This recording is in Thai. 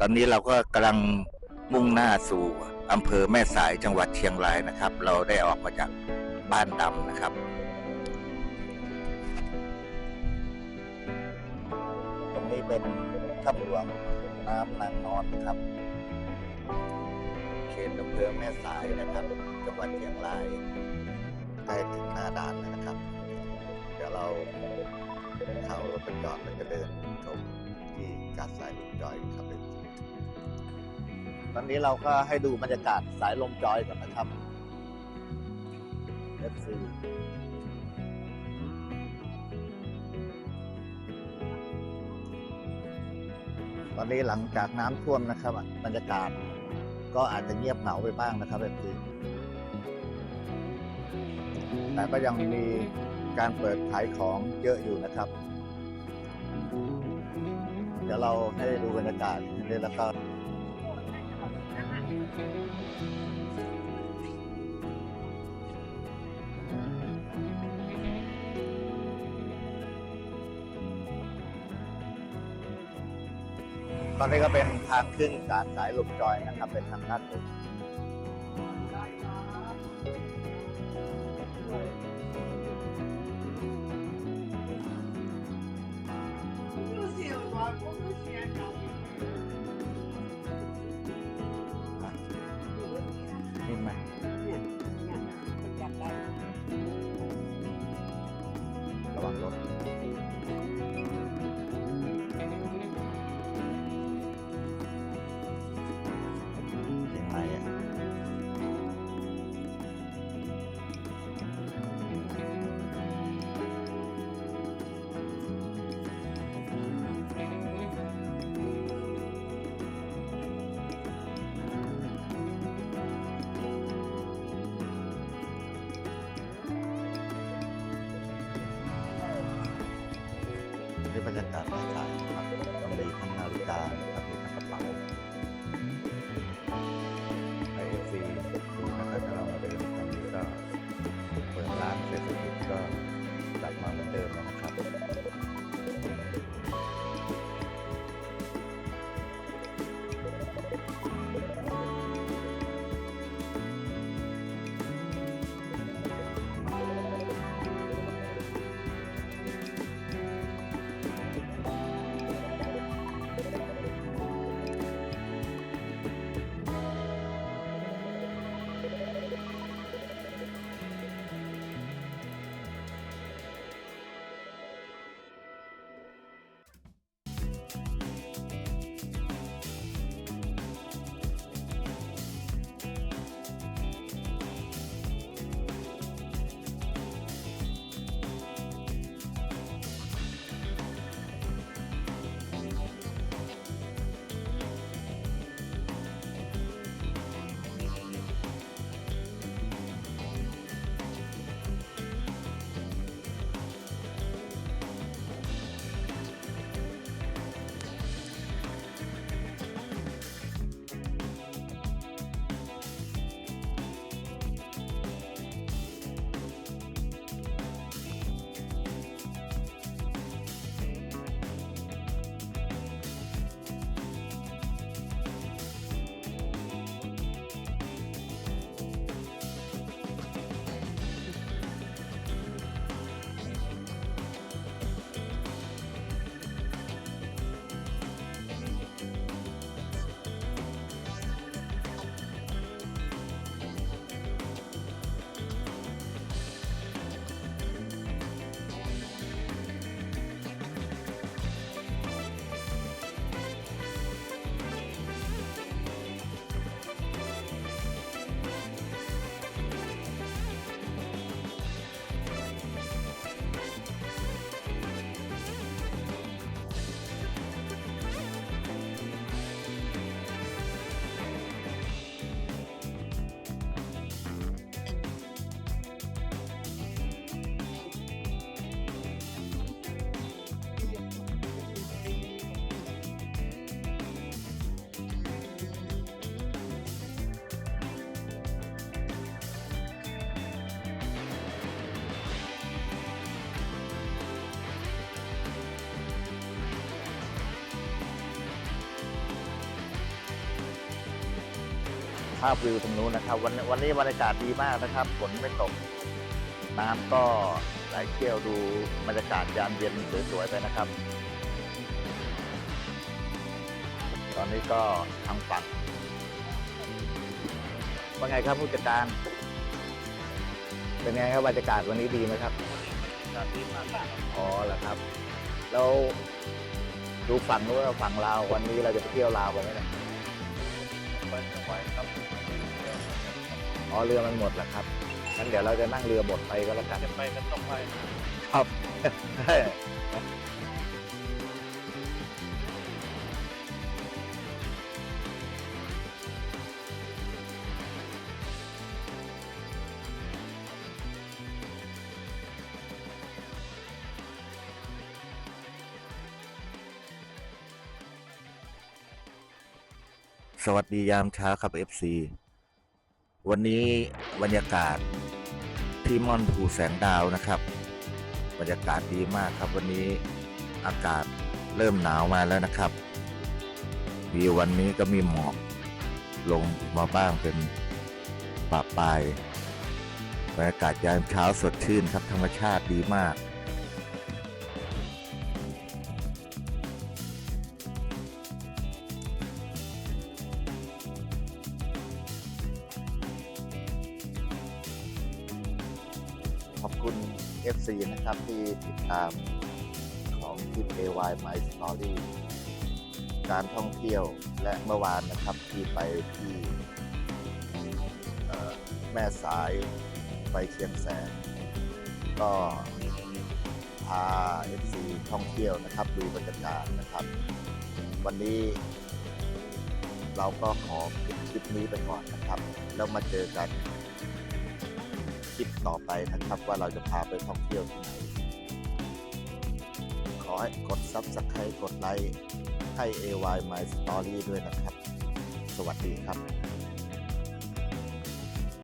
ตอนนี้เราก็กำลังมุ่งหน้าสู่อำเภอแม่สายจังหวัดเชียงรายนะครับ เราได้ออกมาจากบ้านดำนะครับตรงนี้เป็นถ้ำหลวงน้ำนางนอนนะครับเขตอำเภอแม่สายนะครับ จังหวัดเชียงรายใกล้ถึงหน้าด่านแล้วนะครับ เดี๋ยวเราเข้ารถไปจอดแล้วจะเดินชมที่กาดสายลมจอยครับ ตอนนี้เราก็ให้ดูบรรยากาศสายลมจอยก่อนนะครับ FC ตอนนี้หลังจากน้ำท่วมนะครับ บรรยากาศก็อาจจะเงียบเหงาไปบ้างนะครับ FC แต่ก็ยังมีการเปิดขายของเยอะอยู่นะครับ เดี๋ยวเราให้ดูบรรยากาศนี้แล้วก็ ตอนนี้ก็เป็นทางขึ้นการสายลมจอยนะครับ เป็นทางด้านบน ร นี่บาพวิวตรงนู้นนะครับ วันวันนี้บรรยากาศดีมากนะครับฝนไม่ตก น้ำก็ไหลเชี่ยวดูบรรยากาศยามเย็นสวยๆไปนะครับ ตอนนี้ก็ทางฝั่งว่าไงครับผู้จัดการ เป็นไงครับบรรยากาศวันนี้ดีไหมครับการดีมากครับอ๋อเหรอครับ แล้วดูฝั่งนู้นกับฝั่งลาววันนี้เราจะไปเที่ยวลาวกันไหมเนี่ย อ๋อเรือมันหมดแล้วครับงั้นเดี๋ยวเราจะนั่งเรือหมดไปก็แล้วกันจะไปกันต้องไปครับ สวัสดียามเช้าครับ FC วันนี้บรรยากาศที่ม่อนภูแสงดาวนะครับ บรรยากาศดีมากครับ วันนี้อากาศเริ่มหนาวมาแล้วนะครับวิววันนี้ก็มีหมอกลงมาบ้างเป็นปะปลายบรรยากาศยามเช้าสดชื่นครับธรรมชาติดีมาก FC นะครับที่ติดตามของคลิป AY My Story การท่องเที่ยวและเมื่อวานนะครับที่ไปที่แม่สายไปเชียงแสน ก็พา FC ท่องเที่ยวนะครับดูบรรยากาศนะครับ วันนี้เราก็ขอคลิปนี้ไปก่อนนะครับ แล้วมาเจอกัน คลิปต่อไปนะครับ ว่าเราจะพาไปท่องเที่ยวที่ไหน ขอให้กด Subscribe กดไลค์ให้ AY My Story ด้วยนะครับ สวัสดีครับ